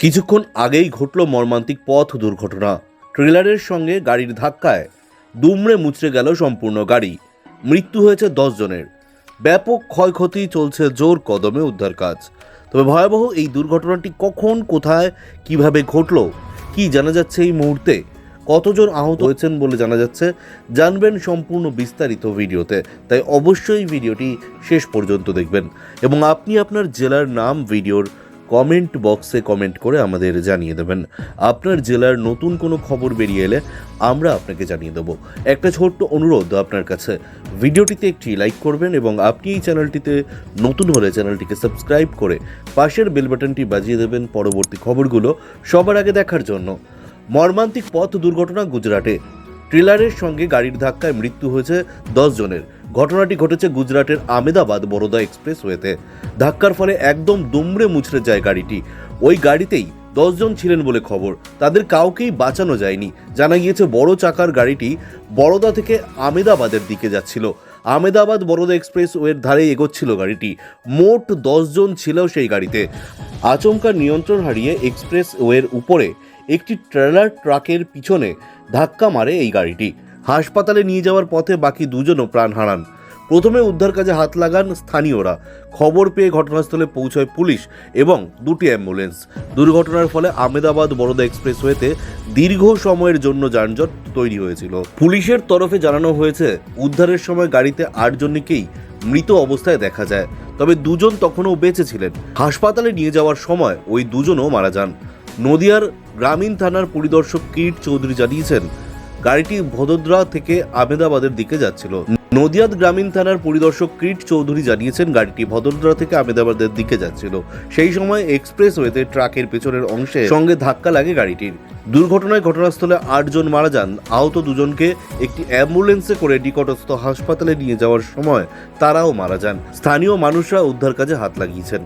কিছুক্ষণ আগেই ঘটল মর্মান্তিক পথ দুর্ঘটনা। ট্রেলারের সঙ্গে গাড়ির ধাক্কায় দুমড়ে মুচড়ে গেল সম্পূর্ণ গাড়ি। মৃত্যু হয়েছে দশ জনের। ব্যাপক ক্ষয়ক্ষতি চলছে জোর কদমে উদ্ধার কাজ। তবে ভয়াবহ এই দুর্ঘটনাটি কখন, কোথায়, কীভাবে ঘটল, কি জানা যাচ্ছে এই মুহূর্তে? কতজন আহত হয়েছেন বলে জানা যাচ্ছে? জানবেন সম্পূর্ণ বিস্তারিত ভিডিওতে। তাই অবশ্যই ভিডিওটি শেষ পর্যন্ত দেখবেন। এবং আপনি আপনার জেলার নাম, ভিডিওর কমেন্ট বক্সে কমেন্ট করে আমাদের জানিয়ে দেবেন। আপনার জেলার নতুন কোনো খবর বেরিয়ে এলে আমরা আপনাকে জানিয়ে দেবো। একটা ছোট্ট অনুরোধ আপনার কাছে। ভিডিওটিতে একটি লাইক করবেন এবং আপনি এই চ্যানেলটিতে নতুন হলে চ্যানেলটিকে সাবস্ক্রাইব করে পাশের বেল বাটনটি বাজিয়ে দেবেন পরবর্তী খবরগুলো সবার আগে দেখার জন্য। মর্মান্তিক পথ দুর্ঘটনা গুজরাটে। ট্রেলারের সঙ্গে গাড়ির ধাক্কায় মৃত্যু হয়েছে দশ জনের। ঘটনাটি ঘটেছে গুজরাটের আমেদাবাদ বরোদা এক্সপ্রেসওয়েতে। ধাক্কার ফলে একদম দুমড়ে মুচড়ে যায় গাড়িটি। ওই গাড়িতেই দশজন ছিলেন বলে খবর। তাদের কাউকেই বাঁচানো যায়নি। জানা গিয়েছে, বড় চাকার গাড়িটি বরোদা থেকে আমেদাবাদের দিকে যাচ্ছিল। আমেদাবাদ বরোদা এক্সপ্রেস ওয়ের ধারে এগোচ্ছিল গাড়িটি। মোট দশজন ছিল সেই গাড়িতে। আচমকা নিয়ন্ত্রণ হারিয়ে এক্সপ্রেস ওয়ের উপরে একটি ট্রেলার ট্রাকের পিছনে ধাক্কা মারে এই গাড়িটি। হাসপাতালে নিয়ে যাওয়ার পথে বাকি দুজনও প্রাণ হারান। প্রথমে উদ্ধার কাজে হাত লাগান স্থানীয়রা। খবর পেয়ে ঘটনাস্থলে পৌঁছয় পুলিশ এবং দুটি অ্যাম্বুলেন্স। দুর্ঘটনার ফলে আমেদাবাদ বরোদা এক্সপ্রেসওয়েতে দীর্ঘ সময়ের জন্য যানজট তৈরি হয়েছিল। পুলিশের তরফে জানানো হয়েছে, উদ্ধারের সময় গাড়িতে আটজনকেই মৃত অবস্থায় দেখা যায়, তবে দুজন তখনও বেঁচে ছিলেন। হাসপাতালে নিয়ে যাওয়ার সময় ওই দুজনও মারা যান। নদিয়ার গ্রামীণ থানার পরিদর্শক কিরিট চৌধুরী জানিয়েছেন গাড়িটি ভদোদরা থেকে আমেদাবাদের দিকে যাচ্ছিল। নদিয়াদ গ্রামীণ থানার পরিদর্শক কিরিট চৌধুরী জানিয়েছেন, গাড়িটি ভদোদরা থেকে আমেদাবাদের দিকে যাচ্ছিল। সেই সময় এক্সপ্রেসওয়েতে ট্রাকের পেছনের অংশে সঙ্গে ধাক্কা লাগে গাড়িটির। দুর্ঘটনায় ঘটনাস্থলে আটজন মারা যান। আহত দুজনকে একটি অ্যাম্বুলেন্সে করে নিকটস্থ হাসপাতালে নিয়ে যাওয়ার সময় তারাও মারা যান। স্থানীয় মানুষরা উদ্ধার কাজে হাত লাগিয়েছেন।